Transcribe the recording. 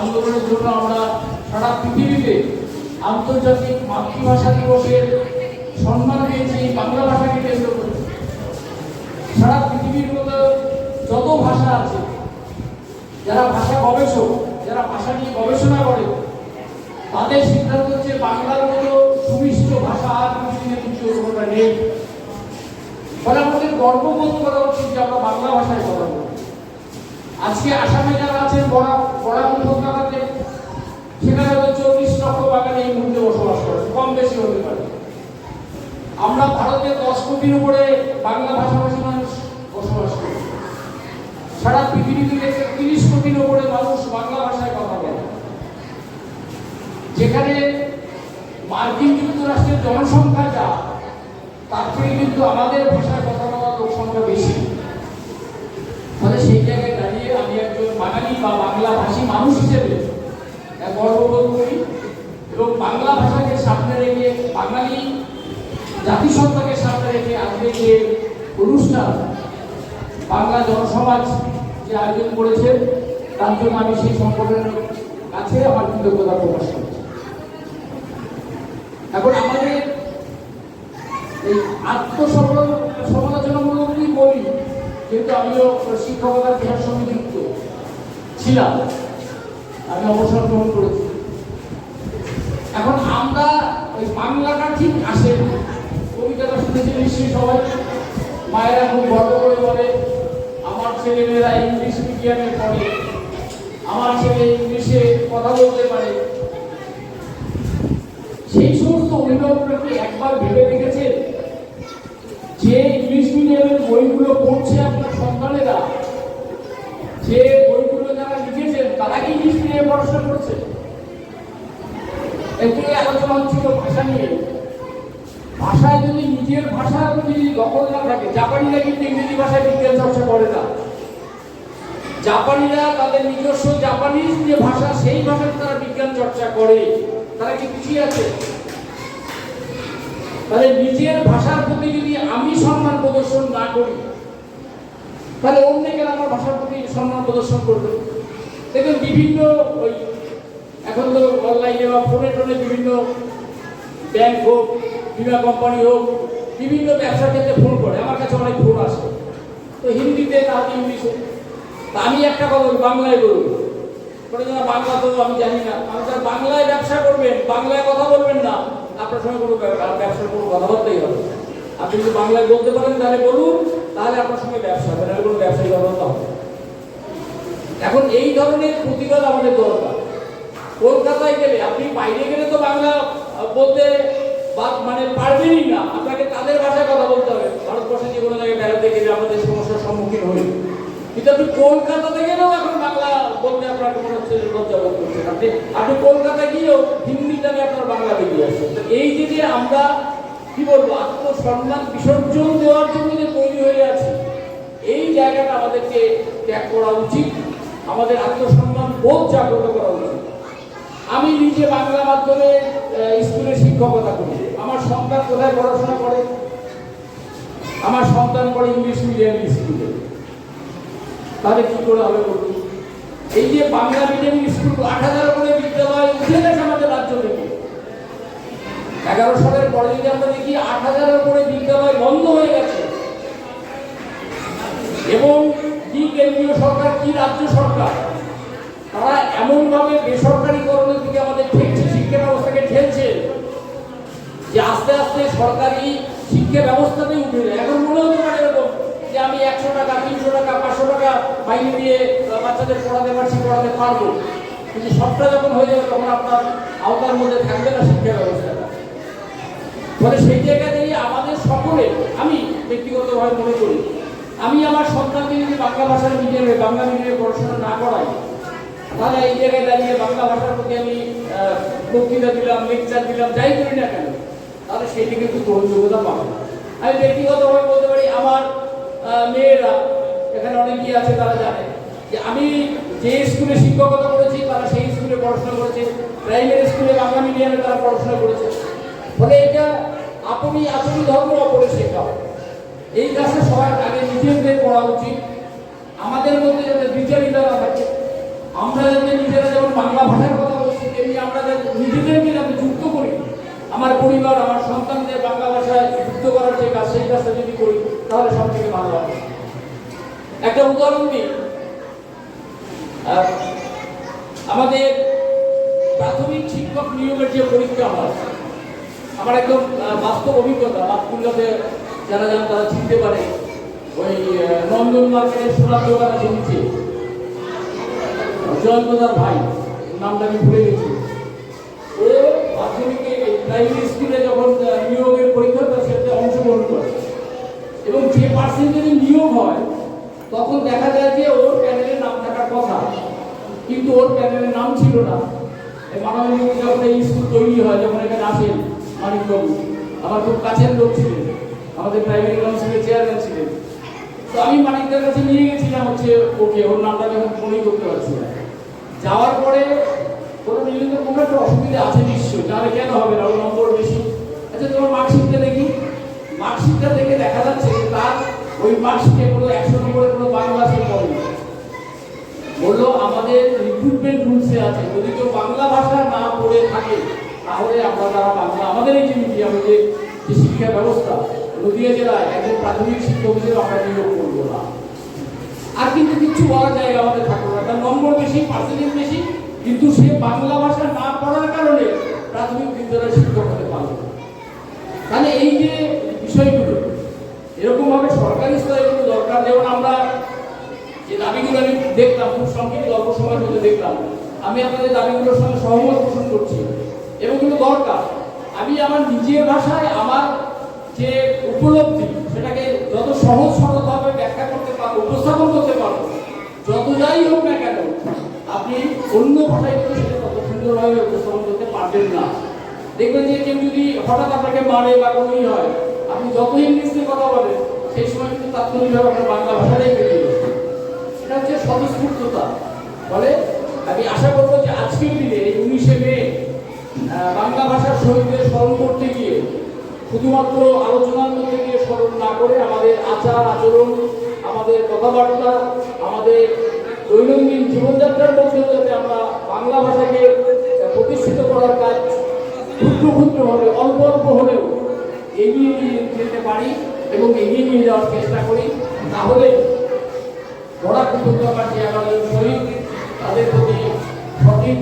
আন্দোলনের জন্য আমরা সারা পৃথিবীতে আন্তর্জাতিক মাতৃভাষা দিবসের সম্মান এই বাংলা ভাষাকে কেন্দ্র করে। সারা পৃথিবীর মতো যত ভাষা আছে, যারা ভাষা গবেষক, যারা ভাষা নিয়ে গবেষণা করে, তাদের সিদ্ধান্ত হচ্ছে বাংলার মতো সুমিষ্ট ভাষা আর পৃথিবীতে কোনোটা নেই। ফলে আমাদের গর্ববোধ করা উচিত যে আমরা বাংলা ভাষায় কথা বলি আজকে আসামে যারা আছেন, বড়া বড়া কলকাতাতে সেখানে হয়তো চল্লিশ লক্ষ বাঙালি এই মুহূর্তে বসবাস করে কম বেশি হতে পারে। আমরা ভারতের দশ কোটির উপরে বাংলা ভাষাভাষী মানুষ বসবাস করি। সারা পৃথিবীতে তিরিশ কোটির উপরে মানুষ বাংলা ভাষায় কথা বলে। যেখানে মার্কিন যুক্তরাষ্ট্রের জনসংখ্যা যা, তার থেকে কিন্তু আমাদের ভাষায় কথা বলার লোক সংখ্যা বেশি। ফলে সেই জায়গায় দাঁড়িয়ে বা বাংলা ভাষী মানুষ হিসেবে গর্ববোধ করি এবং বাংলা ভাষাকে সামনে রেখে, বাঙালি জাতিসত্তাকে সামনে রেখে আজকে যে অনুষ্ঠান, বাংলা জনসমাজ যে আয়োজন করেছে, তার জন্য আমি সেই সংগঠনের কাছে আমার কৃতজ্ঞতা প্রকাশ করছি। এখন আমাদের এই আত্মসমালোচনামূলক কি বলি যেহেতু আমিও শিক্ষকতার সঙ্গে যুক্ত ছিলাম। আমি অবসর গ্রহণ করেছি। এখন আমরা ওই বাংলাটা ঠিক আসে কবিতাটা শুনেছি নিশ্চয়ই সবাই। মায়েরা খুব গর্ব করে বলে, আমার ছেলেমেয়েরা ইংলিশ মিডিয়ামে পড়ে। আমার ছেলে ইংলিশে কথা বলতে পারে। সেই সমস্ত অভিভাবকরা কি একবার ভেবে দেখেছেন? কি ইংলিশ মিডিয়ামে পড়াশোনা করছে। একটু আলোচনা হচ্ছিল ভাষা নিয়ে। ভাষায় যদি নিজের ভাষা যদি দখল না থাকে, জাপানিরা কিন্তু ইংরেজি ভাষায় বিজ্ঞান চর্চা করে না। জাপানিরা তাদের নিজস্ব জাপানিজ যে ভাষা, সেই ভাষায় তারা বিজ্ঞান চর্চা করে। তারা কি পিছিয়ে আছে? তাহলে নিজের ভাষার প্রতি যদি আমি সম্মান প্রদর্শন না করি, তাহলে অন্য কেন আমার ভাষার প্রতি সম্মান প্রদর্শন করবে দেখুন বিভিন্ন ওই এখন তো অনলাইনে বা ফোনে টোনে বিভিন্ন ব্যাংক হোক বিমা কোম্পানি হোক বিভিন্ন ব্যবসার ক্ষেত্রে ফোন করে। আমার কাছে অনেক ফোন আসে। তো হিন্দিতে তাহলে ইংলিশে। তা আমি একটা কথা বাংলায় বলব বলে যে না, বাংলা তো আমি জানি না। আমি স্যার বাংলায় ব্যবসা করবেন বাংলায় কথা বলবেন না। আপনার সঙ্গে কোনো ব্যবসার কোনো কথাবার্তাই হবে না। আপনি যদি বাংলায় বলতে পারেন তাহলে বলুন তাহলে আপনার সঙ্গে ব্যবসা হবে নাহলে কোনো ব্যবসায়ী কথাবার্তা হবে না। এখন এই ধরনের প্রতিবাদ আমাদের দরকার। কলকাতায় গেলে, আপনি বাইরে গেলে তো বাংলা বলতে মানে পারবেনই না। আপনাকে তাদের ভাষায় কথা বলতে হবে। ভারতবর্ষে কোনো জায়গায় বেড়াতে গেলে আমাদের সমস্যার সম্মুখীন হই কিন্তু আপনি কলকাতাতে গেলেও এখন বাংলা বলতে আপনার মনে হচ্ছে লজ্জা বোধ করছেন। আপনি আপনি কলকাতায় গিয়েও হিন্দি জানে আপনার বাংলা বেরিয়ে আসছে। তো এই যে যে আমরা, কি বলব, আত্মসম্মান, বিসর্জন দেওয়ার জন্য যে তৈরি হয়ে আছি, এই জায়গাটা আমাদেরকে ত্যাগ করা উচিত। আমাদের আত্মসম্মান বোধ জাগ্রত করা উচিত। আমি নিজে বাংলা মাধ্যমে স্কুলে শিক্ষকতা করি। আমার সন্তান কোথায় পড়াশোনা করে? আমার সন্তান পড়ে ইংলিশ মিডিয়াম স্কুলে। তাহলে কি করে হবে বলুন? এই যে বাংলা মিডিয়াম স্কুল আট হাজার করে বিদ্যালয় উঠে গেছে আমাদের রাজ্য থেকে। এগারো সালের পরে যদি আমরা দেখি, আট হাজারের উপরে বিদ্যালয় বন্ধ হয়ে গেছে। এবং কি কেন্দ্রীয় সরকার, কি রাজ্য সরকার? তারা এমনভাবে বেসরকারিকরণের দিকে আমাদের ঠেকছে শিক্ষা ব্যবস্থাকে ঠেলছে যে আস্তে আস্তে সরকারি শিক্ষা ব্যবস্থাতেই উঠে যায়। এখন মনে হতে পারে এরকম যে আমি একশো টাকা, তিনশো টাকা, পাঁচশো টাকা মাইনে দিয়ে বাচ্চাদের পড়াতে পারছি, পড়াতে পারব। কিন্তু সবটা যখন হয়ে যাবে, তখন আপনার আওতার মধ্যে থাকবে না শিক্ষা ব্যবস্থাটা ফলে সেই জায়গায় দাঁড়িয়ে আমাদের সকলে, আমি ব্যক্তিগতভাবে মনে করি আমি আমার সন্তানকে যদি বাংলা ভাষার মিডিয়ামে বাংলা মিডিয়ামে পড়াশোনা না করাই, তাহলে এই জায়গায় দাঁড়িয়ে বাংলা ভাষার প্রতি আমি বক্তৃতা দিলাম লেকচার দিলাম, যাই করি না কেন, তাহলে সেটি কিন্তু গ্রহণযোগ্যতা পাবে। আমি ব্যক্তিগতভাবে বলতে পারি, আমার মেয়েরা, এখানে অনেকেই আছে, তারা জানে যে আমি যে স্কুলে শিক্ষকতা করেছি, তারা সেই স্কুলে পড়াশোনা করেছে প্রাইমারি স্কুলে বাংলা মিডিয়ামে তারা পড়াশোনা করেছে ফলে এটা আপনি আপনি ধর্ম অপরে শেখা এই কাজটা সবার আগে নিজেদের করা উচিত। আমাদের মধ্যে যাতে বিচারিতা না থাকে, আমরা যাতে নিজেরা যেমন বাংলা ভাষার কথা বলছি, তেমনি আমরা নিজেদেরকে যাতে যুক্ত করি। আমার পরিবার, আমার সন্তানদের বাংলা ভাষায় যুক্ত করার যে কাজ, সেই কাজটা যদি করি, তাহলে সব থেকে ভালো হবে। একটা উদাহরণ দিই। আমাদের প্রাথমিক শিক্ষক নিয়োগের যে পরীক্ষা হয়, আমার একদম বাস্তব অভিজ্ঞতা, বাতকুল্লাতে যারা যান তারা চিনতে পারে। ওই নন্দন মার্কেটের সোনার দোকান আছে নিচে। জয়ন্তদার ভাই নামটা আমি ভুলে গেছি। ও মাধ্যমিকে প্রাইমারি স্কুলে যখন নিয়োগের পরীক্ষা সেটাতে অংশগ্রহণ করে। এবং যে পার্সেন্টেজে নিয়োগ হয়, তখন দেখা যায় যে ওর প্যানেলের নাম থাকার কথা। কিন্তু ওর প্যানেলের নাম ছিল না। মাননীয় যখন এই স্কুল তৈরি হয়, যখন এখানে আসেন মানিকবাবু, আমার খুব কাছের লোক ছিলেন। আমাদের প্রাইমারি কাউন্সিলের চেয়ারম্যান ছিলেন। তো আমি মানিকদের কাছে নিয়ে গেছিলাম হচ্ছে, ওকে, ওর নামটা যখন মনেই করতে পারছি না। যাওয়ার পরে কোনো নির্দিষ্ট কোনো একটা অসুবিধা আছে নিশ্চয়ই। তাহলে কেন হবে না? ওর নম্বর বেশি। আচ্ছা তোমার মার্কশিটটা দেখি। মার্কশিটটা দেখে দেখা যাচ্ছে তার ওই মার্কশিটে কোনো একশো নম্বরের কোনো বাংলা সে পড়েনি বলল, আমাদের রিক্রুটমেন্ট রুলসে আছে। যদি কেউ বাংলা ভাষা না পড়ে থাকে, তাহলে আমরা তারা বাংলা, আমাদের এই যে মিডিয়াম যে শিক্ষা ব্যবস্থা নদীয়া জেলায় একজন প্রাথমিক শিক্ষক হিসেবে আমরা নিয়োগ করব না। আর কিন্তু কিছু বলার জায়গা আমাদের থাকল না। তার নম্বর বেশি পার্সেন্টেজ বেশি, কিন্তু সে বাংলা ভাষা না পড়ার কারণে প্রাথমিক বিদ্যালয়ের শিক্ষক হতে পারল না। তাহলে এই যে বিষয়গুলো, এরকমভাবে সরকারি স্তরে এগুলো দরকার যেমন আমরা যে দাবিগুলো আমি দেখলাম, খুব সংক্ষিপ্ত অল্প সময়ের মধ্যে দেখলাম। আমি আপনাদের দাবিগুলোর সঙ্গে সহমত পোষণ করছি। এবং কিন্তু দরকার। আমি আমার নিজের ভাষায় আমার যে উপলব্ধি, সেটাকে যত সহজ সরলভাবে ব্যাখ্যা করতে পারব উপস্থাপন করতে পারব যত যাই হোক না কেন, আপনি অন্য ভাষায় কিন্তু সেটা তত সুন্দরভাবে উপস্থাপন করতে পারবেন না। দেখবেন যে কেউ যদি হঠাৎ আপনাকে মারে বা কোনো হয়, আপনি যত ইংলিশে কথা বলেন, সেই সময় কিন্তু তাৎক্ষণিকভাবে আপনার বাংলা ভাষাটাই বেরিয়ে এটা হচ্ছে স্বতঃস্ফূর্ততা। বলে আমি আশা করব যে আজকের দিনে এই উনিশে মে বাংলা ভাষার শহীদদের স্মরণ করতে গিয়ে শুধুমাত্র আলোচনার মধ্যে গিয়ে স্মরণ না করে আমাদের আচার আচরণ, আমাদের কথাবার্তা, আমাদের দৈনন্দিন জীবনযাত্রার মধ্যে যাতে আমরা বাংলা ভাষাকে প্রতিষ্ঠিত করার কাজ ক্ষুদ্র ক্ষুদ্র হবে অল্প অল্প হলেও এগিয়ে নিয়ে যেতে পারি এবং এগিয়ে নিয়ে যাওয়ার চেষ্টা করি, তাহলে বড়া কৃতজ্ঞ আমার যে আমাদের শহীদ, তাদের প্রতি সঠিক